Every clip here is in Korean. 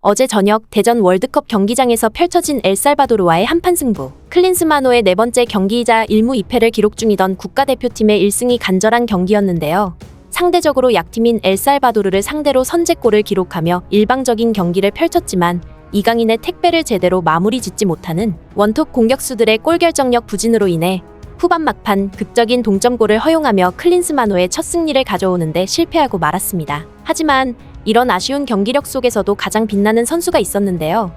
어제 저녁 대전 월드컵 경기장에서 펼쳐진 엘살바도르와의 한판 승부. 클린스마노의 네 번째 경기이자 1무 2패를 기록 중이던 국가대표팀의 1승이 간절한 경기였는데요. 상대적으로 약팀인 엘살바도르를 상대로 선제골을 기록하며 일방적인 경기를 펼쳤지만 이강인의 택배를 제대로 마무리 짓지 못하는 원톱 공격수들의 골 결정력 부진으로 인해 후반 막판 극적인 동점골을 허용하며 클린스마노의 첫 승리를 가져오는데 실패하고 말았습니다. 하지만 이런 아쉬운 경기력 속에서도 가장 빛나는 선수가 있었는데요.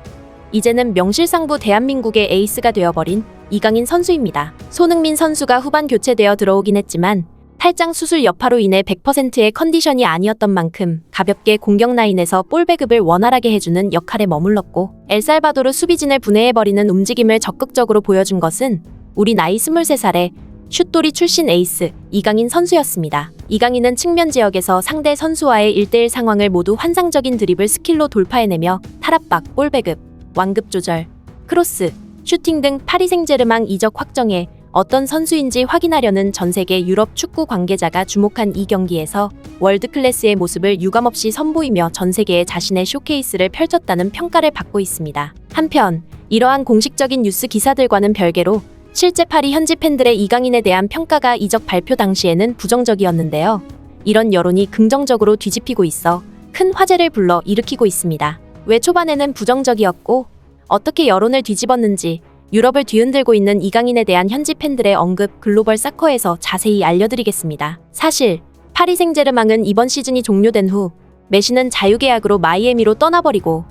이제는 명실상부 대한민국의 에이스가 되어버린 이강인 선수입니다. 손흥민 선수가 후반 교체되어 들어오긴 했지만 탈장 수술 여파로 인해 100%의 컨디션이 아니었던 만큼 가볍게 공격 라인에서 볼 배급을 원활하게 해주는 역할에 머물렀고 엘살바도르 수비진을 분해해버리는 움직임을 적극적으로 보여준 것은 우리 나이 23살의 슛돌이 출신 에이스 이강인 선수였습니다. 이강인은 측면 지역에서 상대 선수와의 1대1 상황을 모두 환상적인 드리블 스킬로 돌파해내며 탈압박, 볼 배급, 완급 조절, 크로스, 슈팅 등 파리 생제르맹 이적 확정에 어떤 선수인지 확인하려는 전 세계 유럽 축구 관계자가 주목한 이 경기에서 월드 클래스의 모습을 유감없이 선보이며 전 세계에 자신의 쇼케이스를 펼쳤다는 평가를 받고 있습니다. 한편 이러한 공식적인 뉴스 기사들과는 별개로 실제 파리 현지 팬들의 이강인에 대한 평가가 이적 발표 당시에는 부정적이었는데요. 이런 여론이 긍정적으로 뒤집히고 있어 큰 화제를 불러 일으키고 있습니다. 왜 초반에는 부정적이었고 어떻게 여론을 뒤집었는지 유럽을 뒤흔들고 있는 이강인에 대한 현지 팬들의 언급 글로벌 사커에서 자세히 알려드리겠습니다. 사실 파리 생제르맹은 이번 시즌이 종료된 후 메시는 자유계약으로 마이애미로 떠나버리고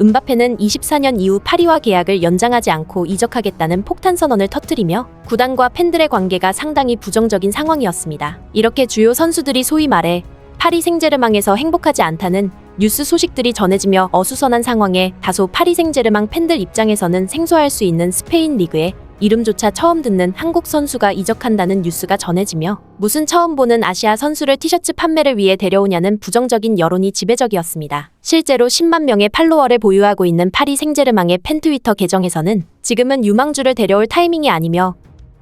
은바페는 24년 이후 파리와 계약을 연장하지 않고 이적하겠다는 폭탄 선언을 터뜨리며 구단과 팬들의 관계가 상당히 부정적인 상황이었습니다. 이렇게 주요 선수들이 소위 말해 파리 생제르맹에서 행복하지 않다는 뉴스 소식들이 전해지며 어수선한 상황에 다소 파리 생제르맹 팬들 입장에서는 생소할 수 있는 스페인 리그에 이름조차 처음 듣는 한국 선수가 이적한다는 뉴스가 전해지며 무슨 처음 보는 아시아 선수를 티셔츠 판매를 위해 데려오냐는 부정적인 여론이 지배적이었습니다. 실제로 10만 명의 팔로워를 보유하고 있는 파리 생제르맹의 팬 트위터 계정에서는 지금은 유망주를 데려올 타이밍이 아니며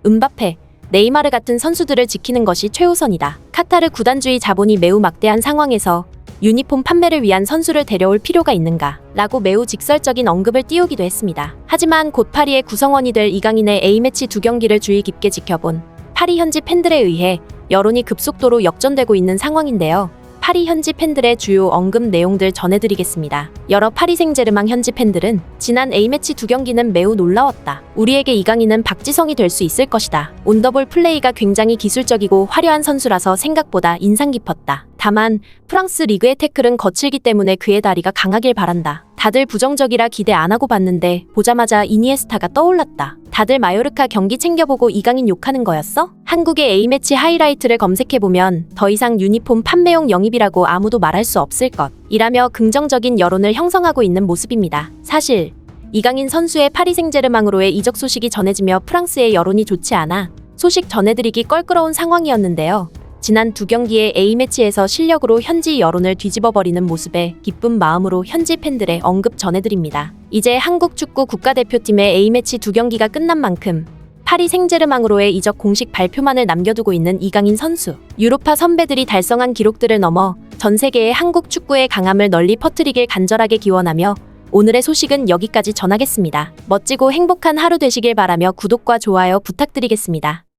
은바페, 네이마르 같은 선수들을 지키는 것이 최우선이다. 카타르 구단주의 자본이 매우 막대한 상황에서 유니폼 판매를 위한 선수를 데려올 필요가 있는가? 라고 매우 직설적인 언급을 띄우기도 했습니다. 하지만 곧 파리의 구성원이 될 이강인의 A매치 두 경기를 주의 깊게 지켜본 파리 현지 팬들에 의해 여론이 급속도로 역전되고 있는 상황인데요. 파리 현지 팬들의 주요 언급 내용들 전해드리겠습니다. 여러 파리 생제르맹 현지 팬들은 지난 A매치 두 경기는 매우 놀라웠다. 우리에게 이강인은 박지성이 될 수 있을 것이다. 온더볼 플레이가 굉장히 기술적이고 화려한 선수라서 생각보다 인상 깊었다. 다만 프랑스 리그의 태클은 거칠기 때문에 그의 다리가 강하길 바란다. 다들 부정적이라 기대 안 하고 봤는데 보자마자 이니에스타가 떠올랐다. 다들 마요르카 경기 챙겨보고 이강인 욕하는 거였어? 한국의 A매치 하이라이트를 검색해보면 더 이상 유니폼 판매용 영입이라고 아무도 말할 수 없을 것. 이라며 긍정적인 여론을 형성하고 있는 모습입니다. 사실 이강인 선수의 파리 생제르맹으로의 이적 소식이 전해지며 프랑스의 여론이 좋지 않아 소식 전해드리기 껄끄러운 상황이었는데요. 지난 두 경기의 A매치에서 실력으로 현지 여론을 뒤집어버리는 모습에 기쁜 마음으로 현지 팬들의 언급 전해드립니다. 이제 한국 축구 국가대표팀의 A매치 두 경기가 끝난 만큼 파리 생제르맹으로의 이적 공식 발표만을 남겨두고 있는 이강인 선수. 유로파 선배들이 달성한 기록들을 넘어 전 세계의 한국 축구의 강함을 널리 퍼뜨리길 간절하게 기원하며 오늘의 소식은 여기까지 전하겠습니다. 멋지고 행복한 하루 되시길 바라며 구독과 좋아요 부탁드리겠습니다.